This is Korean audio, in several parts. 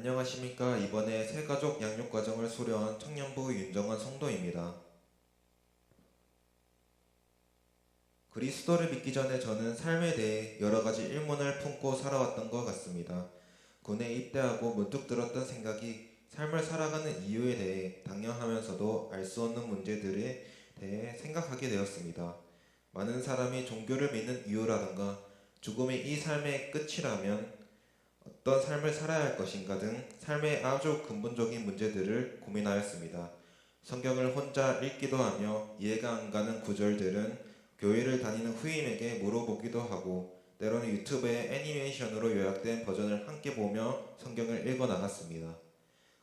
안녕하십니까. 이번에 새 가족 양육 과정을 수료한 청년부 윤정원 성도입니다. 그리스도를 믿기 전에 저는 삶에 대해 여러 가지 일문을 품고 살아왔던 것 같습니다. 군에 입대하고 문득 들었던 생각이 삶을 살아가는 이유에 대해 당연하면서도 알 수 없는 문제들에 대해 생각하게 되었습니다. 많은 사람이 종교를 믿는 이유라던가 죽음이 이 삶의 끝이라면 어떤 삶을 살아야 할 것인가 등 삶의 아주 근본적인 문제들을 고민하였습니다. 성경을 혼자 읽기도 하며 이해가 안 가는 구절들은 교회를 다니는 후임에게 물어보기도 하고 때로는 유튜브에 애니메이션으로 요약된 버전을 함께 보며 성경을 읽어 나갔습니다.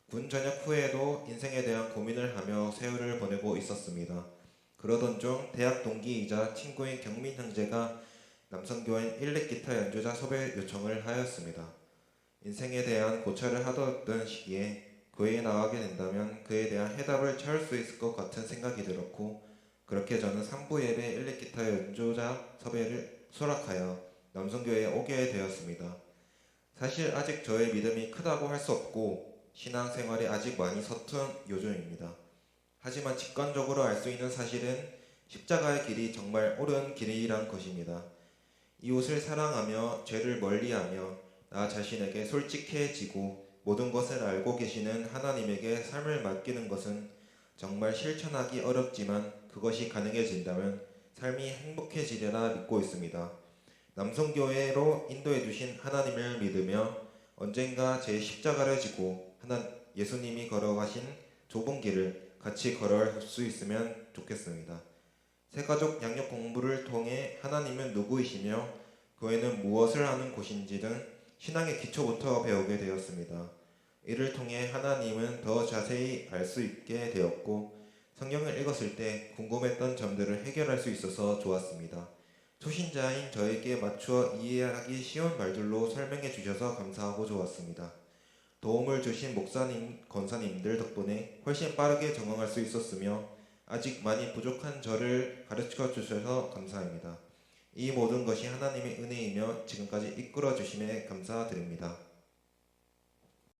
군 전역 후에도 인생에 대한 고민을 하며 세월을 보내고 있었습니다. 그러던 중 대학 동기이자 친구인 경민 형제가 남성교인 일렉 기타 연주자 섭외 요청을 하였습니다. 인생에 대한 고찰을 하던 시기에 교회에 나가게 된다면 그에 대한 해답을 찾을 수 있을 것 같은 생각이 들었고 그렇게 저는 3부 예배 일렉 기타 연주자 섭외를 수락하여 남성교회에 오게 되었습니다. 사실 아직 저의 믿음이 크다고 할 수 없고 신앙생활이 아직 많이 서툰 요즘입니다. 하지만 직관적으로 알 수 있는 사실은 십자가의 길이 정말 옳은 길이란 것입니다. 이웃을 사랑하며 죄를 멀리하며 나 자신에게 솔직해지고 모든 것을 알고 계시는 하나님에게 삶을 맡기는 것은 정말 실천하기 어렵지만 그것이 가능해진다면 삶이 행복해지리라 믿고 있습니다. 남성교회로 인도해 주신 하나님을 믿으며 언젠가 제 십자가를 지고 하나 예수님이 걸어가신 좁은 길을 같이 걸어갈 수 있으면 좋겠습니다. 새가족 양육 공부를 통해 하나님은 누구이시며 교회는 무엇을 하는 곳인지 등 신앙의 기초부터 배우게 되었습니다. 이를 통해 하나님은 더 자세히 알 수 있게 되었고 성경을 읽었을 때 궁금했던 점들을 해결할 수 있어서 좋았습니다. 초신자인 저에게 맞추어 이해하기 쉬운 말들로 설명해 주셔서 감사하고 좋았습니다. 도움을 주신 목사님, 권사님들 덕분에 훨씬 빠르게 적응할 수 있었으며 아직 많이 부족한 저를 가르쳐 주셔서 감사합니다. 이 모든 것이 하나님의 은혜이며 지금까지 이끌어 주심에 감사드립니다.